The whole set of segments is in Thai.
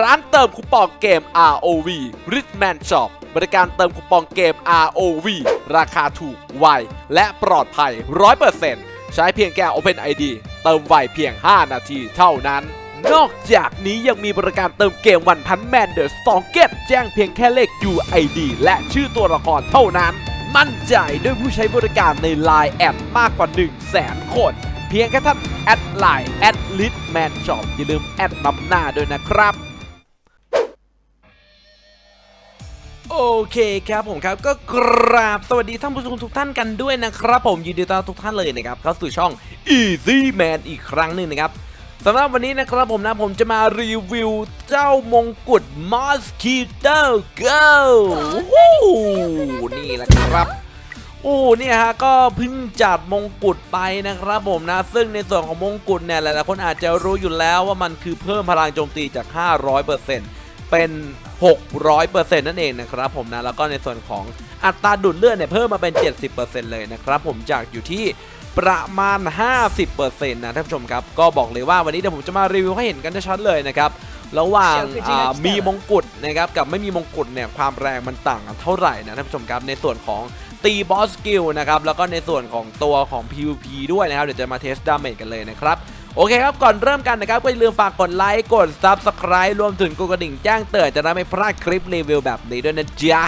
ร้านเติมคูปองเกม ROV Richman Shop บริการเติมคูปองเกม ROV ราคาถูก ไว และปลอดภัย 100%ใช้เพียงแค่ Open ID เติมไวเพียง 5 นาทีเท่านั้น นอกจากนี้ยังมีบริการเติมเกมวันพันแมนเดอร์สตองเกตแจ้งเพียงแค่เลข UID และชื่อตัวละครเท่านั้น มั่นใจด้วยผู้ใช้บริการใน Line แอดมากกว่า 1 0 0 0 0แสนคน เพียงแค่ท่านแอดไลน์แอดลิทแมนช็อปอย่าลืมแอดนำหน้าด้วยนะครับ เคครับผมครับก็กราบสวัสดีท่านผู้ชมทุกท่านกันด้วยนะครับผมยินดีต้อนรับทุกท่านเลยนะครับเข้าสู่ช่อง Easy Man อีกครั้งหนึ่งนะครับสำหรับวันนี้นะครับผมนะผมจะมารีวิวเจ้ามงกุฎ Mosquito Girl วู้นี่แหละครับ โอ้เนี่ยฮะก็เพิ่งจัดมงกุฎไปนะครับผมนะ ซึ่งในส่วนของมงกุฎเนี่ยหลายๆคนอาจจะรู้อยู่แล้วว่ามันคือเพิ่มพลังโจมตีจาก 500% เป็น 600%นั่นเองนะครับผมนะแล้วก็ในส่วนของอัตราดูดเลือดเนี่ยเพิ่มมาเป็น 70%เลยนะครับผมจากอยู่ที่ประมาณ 50%นะท่านผู้ชมครับ ก็บอกเลยว่าวันนี้เดี๋ยวผมจะมารีวิวให้เห็นกันชัดๆเลยนะครับ ระหว่างอ่ามีมงกุฎนะครับกับไม่มีมงกุฎเนี่ยความแรงมันต่างกันเท่าไหร่นะท่านผู้ชมครับในส่วนของตีบอสกิลนะครับแล้วก็ในส่วนของตัวของ PVP ด้วยนะครับ เดี๋ยวจะมาเทสดาเมจกันเลยนะครับ โอเคครับ ก่อนเริ่มกันนะครับก็อย่าลืมฝากกดไลค์กด Subscribe รวมถึงกดกระดิ่งแจ้งเตือนจะได้ไม่พลาดคลิปรีวิวแบบนี้ด้วยนะจ๊ะ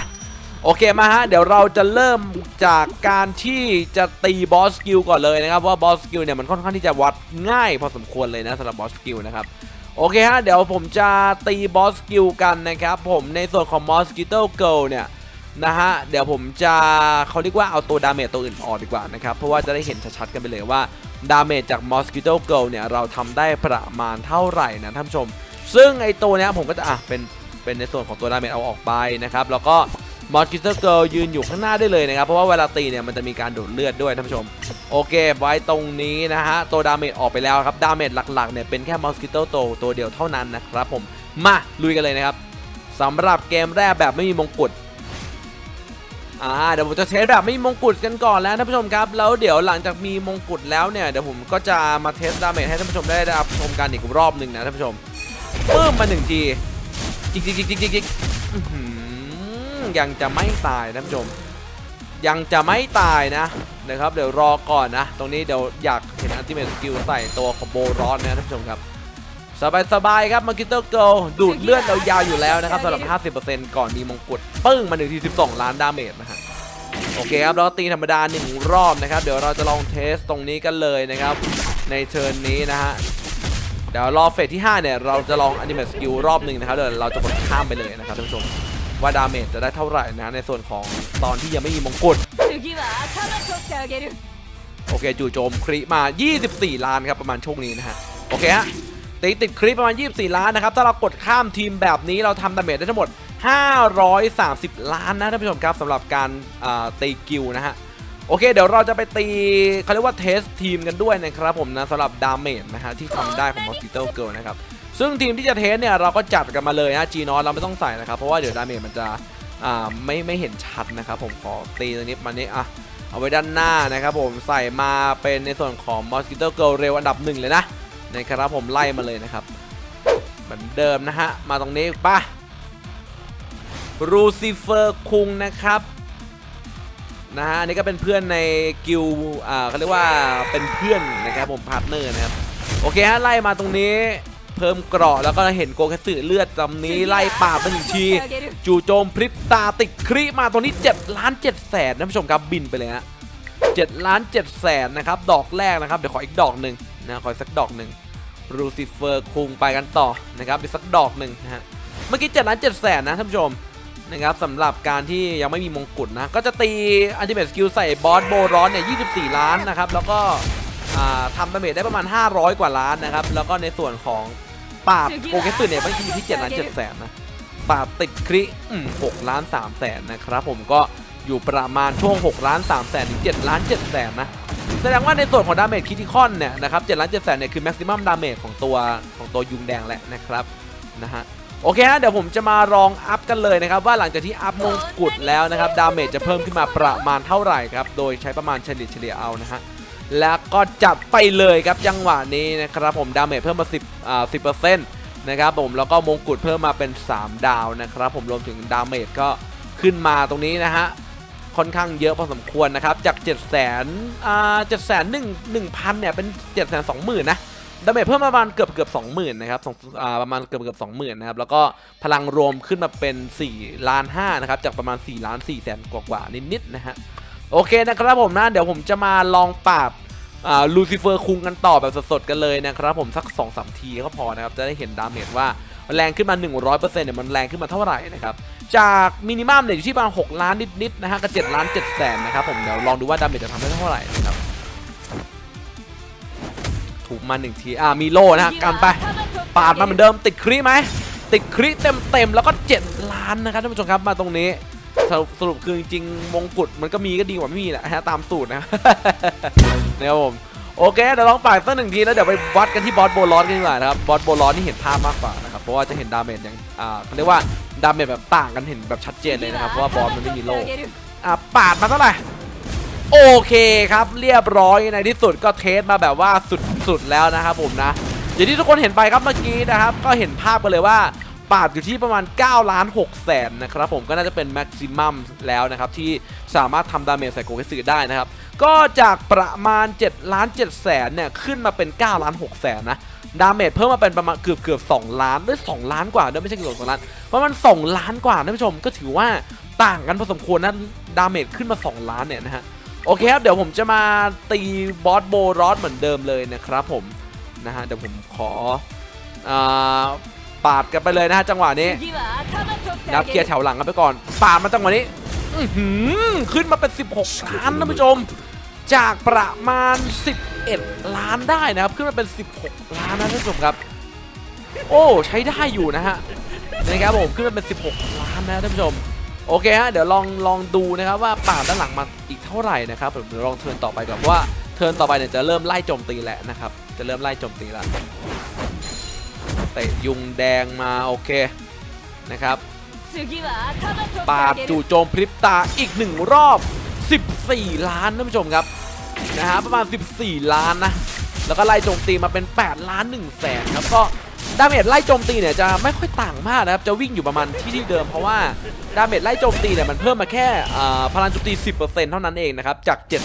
โอเคมาฮะ เดี๋ยวเราจะเริ่มจากการที่จะตีบอสสกิลก่อนเลยนะครับว่าบอสสกิลเนี่ยมันค่อนข้างที่จะวัดง่ายพอสมควรเลยนะสำหรับบอสสกิลนะครับโอเคฮะเดี๋ยวผมจะตีบอสสกิลกันนะครับผมในส่วนของ Mosquito Girl เนี่ยนะฮะเดี๋ยวผมจะเขาเรียกว่าเอาตัวดาเมจตัวอื่นออกดีกว่านะครับเพราะว่าจะได้เห็นชัดๆกันไปเลยว่า ดาเมจจาก Mosquito Girl เนี่ย เราทำได้ประมาณเท่าไหร่นะท่านผู้ชม ซึ่งไอตัวเนี้ยผมก็จะ อะ เป็นเป็นในส่วนของตัวดาเมจเอาออกไปนะครับ แล้วก็มอสกิเตอร์เกิลยืนอยู่ข้างหน้าได้เลยนะครับ เพราะว่าเวลาตีเนี่ย มันจะมีการดูดเลือดด้วยท่านผู้ชม โอเค ไว้ตรงนี้นะฮะ ตัวดาเมจออกไปแล้วครับ ดาเมจหลักๆเนี่ยเป็นแค่มอสกิเตอร์โตตัวเดียวเท่านั้นนะครับผม มาลุยกันเลยนะครับสำหรับเกมแรกแบบไม่มีมงกุฎ อ่าเดี๋ยวผมจะเทสแบบไม่มีมงกุฎกันก่อนแล้วท่านผู้ชมครับ แล้วเดี๋ยวหลังจากมีมงกุฎแล้วเนี่ยเดี๋ยวผมก็จะมาเทสดาเมจให้ท่านผู้ชมได้รับชมกันอีกรอบหนึ่งนะท่านผู้ชมปึ้มมาหนึ่งทีจิกจิกจิกจิกจิกจิกยังจะไม่ตายท่านผู้ชม ยังจะไม่ตายนะนะครับเดี๋ยวรอก่อนนะ ตรงนี้เดี๋ยวอยากเห็นอัลติเมทสกิลใส่ตัวของโบร้อนนะท่านผู้ชมครับ สบายสบายครับมังคิโตอร์โกดูดเลือดยาวๆอยู่แล้วนะครับสำหรับ 50%ก่อนมีมงกุฎปึ้งมาหนึ่งที12 ล้านดาเมจนะฮะโอเคครับแล้ตีธรรมดา 1 รอบนะครับ เดี๋ยวเราจะลองเทสตรงนี้กันเลยนะครับ ในเทิร์นนี้นะฮะ เดี๋ยวรอเฟสที่ 5 เนี่ย เราจะลองอนิเมตสกิลรอบหนึ่งนะครับเดี๋ยวเราจะกดข้ามไปเลยนะครับท่านผู้ชม ว่าดาเมจจะได้เท่าไหร่นะในส่วนของตอนที่ยังไม่มีมงกุฎโอเคจู่โจมคริมา 24 ล้านครับประมาณช่วงนี้นะฮะโอเคฮะ ตีติดคริปประมาณ 24 ล้านนะครับ ถ้าเรากดข้ามทีมแบบนี้เราทำดาเมจได้ทั้งหมด 530 ล้านนะท่านผู้ชมครับสำหรับการตีกิลนะฮะโอเค เดี๋ยวเราจะไปตีเขาเรียกว่าเทสทีมกันด้วยนะครับผมนะสำหรับดาเมจนะฮะที่ทำได้ของ Mosquito Girl นะครับ ซึ่งทีมที่จะเทสเนี่ย เราก็จัดกันมาเลยนะจีนอสเราไม่ต้องใส่นะครับ เพราะว่าเดี๋ยวดาเมจมันจะอ่าไม่ไม่เห็นชัดนะครับผมขอตีตรงนี้มานี้อะเอาไว้ด้านหน้านะครับผมใส่มาเป็นในส่วนของ Mosquito Girl เร็วอันดับหนึ่งเลยนะ นะครับผมไล่มาเลยนะครับ เหมือนเดิมนะฮะ มาตรงนี้ป่ะรูซิเฟอร์คุงนะครับนะฮะอันนี่ก็เป็นเพื่อนในกิลอ่าเขาเรียกว่าเป็นเพื่อนนะครับผมพาร์ทเนอร์นะครับ โอเคฮะไล่มาตรงนี้เพิ่มเกราะแล้วก็เห็นโกแคสึเลือดตำนี้ไล่ปาดไปหนึ่งที จู่โจมพริบตาติดคริมาตรงนี้7ล้าน7แสนท่านผู้ชมครับบินไปเลยฮะ7ล้าน7แสนนะครับ ดอกแรกนะครับ เดี๋ยวขออีกดอกหนึ่ง นะขออีกสักดอกหนึ่งรูซิเฟอร์คุงไปกันต่อนะครับอีกสักดอกหนึ่งนะฮะเมื่อกี้7ล้าน7แสนนะท่านผู้ชมนะครับสำหรับการที่ยังไม่มีมงกุฎนะ ก็จะตีอันติเมทสกิลใส่บอสโบรอนเนี่ย24 ล้านนะครับ แล้วก็อ่าทำดาเมจได้ประมาณ 500 กว่าล้านนะครับ แล้วก็ในส่วนของปราบโกเกสึเนี่ยมันอยู่ที่7ล้าน7แสนนะปาดติดคริอืม6ล้าน3แสนนะครับผมก็อยู่ประมาณช่วง 6 ล้าน3แสนถึง7ล้าน7แสนนะ แสดงว่าในส่วนของดาเมจคิติคอนเนี่ยนะครับ7ล้าน7แสนเนี่ยคือแม็กซิมัมดาเมจของตัวของตัวยุงแดงแหละนะครับนะฮะโอเคฮะเดี๋ยวผมจะมาลองอัพกันเลยนะครับ ว่าหลังจากที่อัพมงกุฎแล้วนะครับดาเมจจะเพิ่มขึ้นมาประมาณเท่าไหร่ครับ โดยใช้ประมาณเฉลี่ยเฉลี่ยเอานะฮะแล้วก็จัดไปเลยครับจังหวะนี้นะครับผมดาเมจเพิ่มมา 10อ่า10%นะครับผมแล้วก็มงกุฎเพิ่มมาเป็น 3 ดาวนะครับผมรวมถึงดาเมจก็ขึ้นมาตรงนี้นะฮะ ค่อนข้างเยอะพอสมควรนะครับ จาก7 0 0 0 0 0อ่า7 0 0 0 0 1 1,000 เนี่ย เป็น 7 2 0 0 0 0 นะดาเมจเพิ่มมาประมาณเกือบเกือบ20,000 นะครับอ่าประมาณเกือบเกือบ20,000 นะครับ แล้วก็พลังรวมขึ้นมาเป็น4ล้าน5นะครับ จากประมาณ4ล้าน4แสนกว่าๆนิดๆนะฮะ โอเคนะครับผมนะ เดี๋ยวผมจะมาลองปราบลูซิเฟอร์คุงกันต่อแบบสดๆกันเลยนะครับผมสัก2อสทีก็พอนะครับ จะได้เห็นดาเมจว่าแรงขึ้นมา 100%เนี่ยมันแรงขึ้นมาเท่าไหร่นะครับ จากมินิมัมเนี่ยอยู่ที่ประมาณ6ล้านนิดๆนะฮะกับ7ล้าน7แสนนะครับผมเดี๋ยวลองดูว่าดาเมจจะทำได้เท่าไหร่นะครับถูกมาหนึ่งทีอ่ามีโลนะฮะกันไปปาดมาเหมือนเดิมติดครีไหมติดครีเต็มเต็มๆแล้วก็ 7 ล้านนะครับท่านผู้ชมครับมาตรงนี้สรุปสรุปคือจริงๆมงกุฎมันก็มีก็ดีกว่าไม่มีแหละฮะตามสูตรนะนะครับผมโอเคเดี๋ยวลองปาดสักหนึ่งทีแล้วเดี๋ยวไปวัดกันที่บอสโบลอนกันดีกว่านะครับบอสโบลอนนี่เห็นภาพมากกว่านะครับเพราะว่าจะเห็นดาเมจอย่างอ่าเขาเรียกว่า ดาเมจแบบต่างกันเห็นแบบชัดเจนเลยนะครับ เพราะว่าบอสมันไม่มีโล่อะปาดมาเท่าไหร่โอเคครับเรียบร้อยในที่สุดก็เทสมาแบบว่าสุดๆแล้วนะครับผมนะอย่างที่ทุกคนเห็นไปครับเมื่อกี้นะครับ ก็เห็นภาพกันเลยว่าปาดอยู่ที่ประมาณ 9 ล้าน6แสนนะครับผมก็น่าจะเป็นแม็กซิมัมแล้วนะครับ ที่สามารถทำดาเมจใส่โกเกสึได้นะครับ ก็จากประมาณ7ล้าน7แสนเนี่ยขึ้นมาเป็น9ล้าน6แสนนะดาเมจเพิ่มมาเป็นประมาณเกือบเกือบ2ล้านด้วย2ล้านกว่าด้วยไม่ใช่เกือบ2ล้านประมาณ2ล้านกว่าท่านผู้ชมก็ถือว่าต่างกันพอสมควรนะดาเมจขึ้นมา 2 ล้านเนี่ยนะฮะโอเคครับเดี๋ยวผมจะมาตีบอสโบรอสเหมือนเดิมเลยนะครับผมนะฮะเดี๋ยวผมขออาปาดกันไปเลยนะฮะจังหวะนี้นับเคลียร์แถวหลังกันไปก่อนปาดมาจังหวะนี้ขึ้นมาเป็น 16ล้านท่านผู้ชม จากประมาณ 11 ล้านได้นะครับขึ้นมาเป็น 16 ล้านนะท่านผู้ชมครับ โอ้ใช้ได้อยู่นะฮะนะครับผมขึ้นมาเป็น 16 ล้านนะท่านผู้ชมโอเคฮะเดี๋ยวลองลองดูนะครับว่าปาดด้านหลังมาอีกเท่าไหร่นะครับผมเดี๋ยวลองเทิร์นต่อไปก่อนเพราะว่าเทิร์นต่อไปเนี่ยจะเริ่มไล่โจมตีแหล้วนะครับจะเริ่มไล่โจมตีแล้วเตะยุงแดงมาโอเคนะครับปาดจู่โจมพริบตาอีกหนึ่งรอบ 14 ล้านท่านผู้ชมครับ นะฮะประมาณ 14 ล้านนะ แล้วก็ไล่โจมตีมาเป็น 8 ล้าน1แสนครับก็ดาเมจไล่โจมตีเนี่ยจะไม่ค่อยต่างมากนะครับจะวิ่งอยู่ประมาณที่ที่เดิมเพราะว่าดาเมจไล่โจมตีเนี่ยมันเพิ่มมาแค่อ่าพลังโจมตี 10%เท่านั้นเองนะครับจาก 7 2 0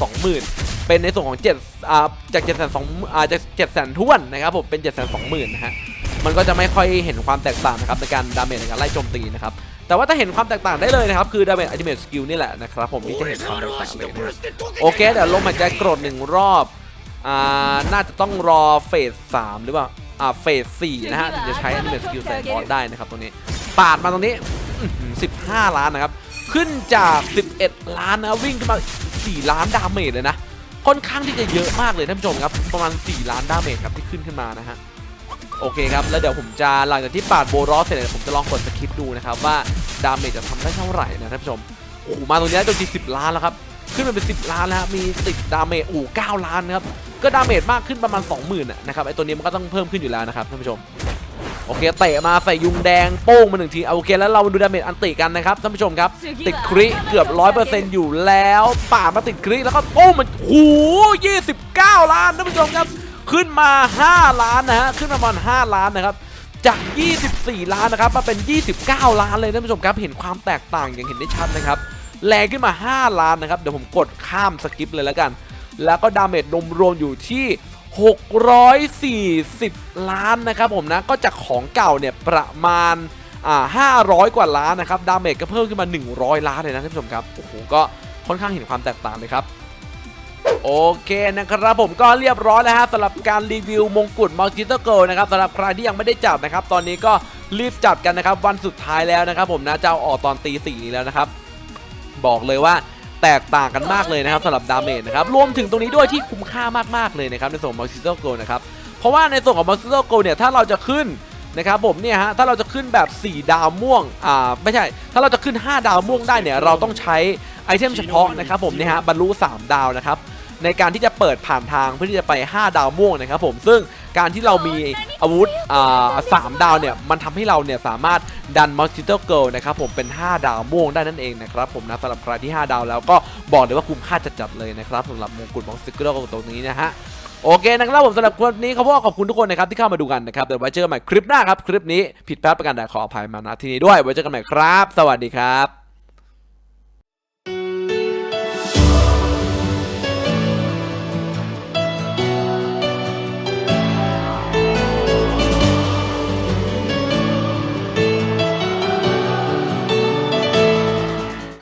0 0 0 เป็นในส่วนของ7อ่าจาก7 2 0 0 0อ่าจาก7 0 0 0 0ท้วนนะครับผมเป็น 7 2 0 0 0 0นะฮะมันก็จะไม่ค่อยเห็นความแตกต่างนะครับในการดาเมจในการไล่โจมตีนะครับ แต่ว่าถ้าเห็นความแตกต่างได้เลยนะครับ คือดาเมจอัลติเมทสกิลนี่แหละนะครับผมที่จะเห็นความแตกต่างเลยนะโอเค เดี๋ยวลมหายใจกรดหนึ่งรอบอ่าน่าจะต้องรอเฟสสามหรือเปล่าอ่าเฟสสี่นะฮะถึงจะใช้อัลติเมทสกิลใส่บอสได้นะครับตรงนี้ปาดมาตรงนี้อื้อหือ15 ล้านนะครับ ขึ้นจาก 11 ล้านนะวิ่งขึ้นมา 4 ล้านดาเมจเลยนะค่อนข้างที่จะเยอะมากเลยท่านผู้ชมครับ ประมาณ 4 ล้านดาเมจครับที่ขึ้นขึ้นมานะฮะ โอเคครับ แล้วเดี๋ยวผมจะหลังจากที่ปาดโบรอสเสร็จเนี่ยผมจะลองกดสคริปต์ดูนะครับว่าดาเมจจะทำได้เท่าไหร่นะท่านผู้ชมโอ้มาตรงนี้จนทีสิบล้านแล้วครับขึ้นมาเป็น 10 ล้านแล้วครับมีติดดาเมจอ้เก้าล้านนะครับก็ดาเมจมากขึ้นประมาณ 20,000นะนะครับไอตัวนี้มันก็ต้องเพิ่มขึ้นอยู่แล้วนะครับท่านผู้ชมโอเคเตะมาใส่ยุงแดงโป้งมาหนึ่งทีเอาโอเคแล้วเรามาดูดาเมจอันติกันนะครับท่านผู้ชมครับ ติดคริเกือบ 100%อยู่แล้วป่าดมาติดคริแล้วก็โอ้มันโอ้โห29 ล้านท่านผู้ชมครับ ขึ้นมา 5 ล้านนะฮะขึ้นมาประมาณ5ล้านนะครับจาก 24 ล้านนะครับมาเป็น 29 ล้านเลยท่านผู้ชมครับเห็นความแตกต่างอย่างเห็นได้ชัดนะครับแรงขึ้นมา 5 ล้านนะครับเดี๋ยวผมกดข้ามสกิปเลยแล้วกัน แล้วก็ดาเมจรวมๆอยู่ที่ 640 ล้านนะครับผมนะก็จากของเก่าเนี่ยประมาณอ่า500 กว่าล้านนะครับดาเมจก็เพิ่มขึ้นมา 100 ล้านเลยนะท่านผู้ชมครับโอ้โหก็ค่อนข้างเห็นความแตกต่างเลยครับ โอเคนะครับผมก็เรียบร้อยแล้วฮะสำหรับการรีวิวมงกุฎมัลติเตอร์เกิลนะครับสำหรับใครที่ยังไม่ได้จับนะครับ ตอนนี้ก็รีบจัดกันนะครับ วันสุดท้ายแล้วนะครับ ผมนะจะเอาออกตอนตีสี่แล้วนะครับ บอกเลยว่าแตกต่างกันมากเลยนะครับสำหรับดาเมจนะครับรวมถึงตรงนี้ด้วยที่คุ้มค่ามากๆเลยนะครับในส่วนของมัลติเตอร์เกิลนะครับเพราะว่าในส่วนของมัลติเตอร์เกิลเนี่ยถ้าเราจะขึ้นนะครับผมเนี่ยฮะถ้าเราจะขึ้นแบบ 4 ดาวม่วงอ่าไม่ใช่ ถ้าเราจะขึ้น 5 ดาวม่วงได้เนี่ยเราต้องใช้ไอเทมเฉพาะนะครับผมเนี่ยฮะบรรลุ 3 ดาวนะครับ ในการที่จะเปิดผ่านทางเพื่อที่จะไป 5 ดาวม่วงนะครับผมซึ่งการที่เรามีอาวุธอ่าสามดาวเนี่ยมันทำให้เราเนี่ยสามารถดันมัลติเตอร์เกิลนะครับผมเป็น 5 ดาวม่วงได้นั่นเองนะครับผมนะสำหรับใครที่ 5 ดาวแล้วก็บอกเลยว่าคุ้มค่าจัดๆเลยนะครับสำหรับมงกุฎมัลติเตอร์เกิลตรงนี้นะฮะโอเคนะครับผมสำหรับคลิปนี้เขาบอกขอบคุณทุกคนนะครับที่เข้ามาดูกันนะครับเดี๋ยวไว้เจอกันใหม่คลิปหน้าครับคลิปนี้ผิดพลาดประการใดขออภัยมาณที่นี้ด้วยไว้เจอกันใหม่ครับ สวัสดีครับ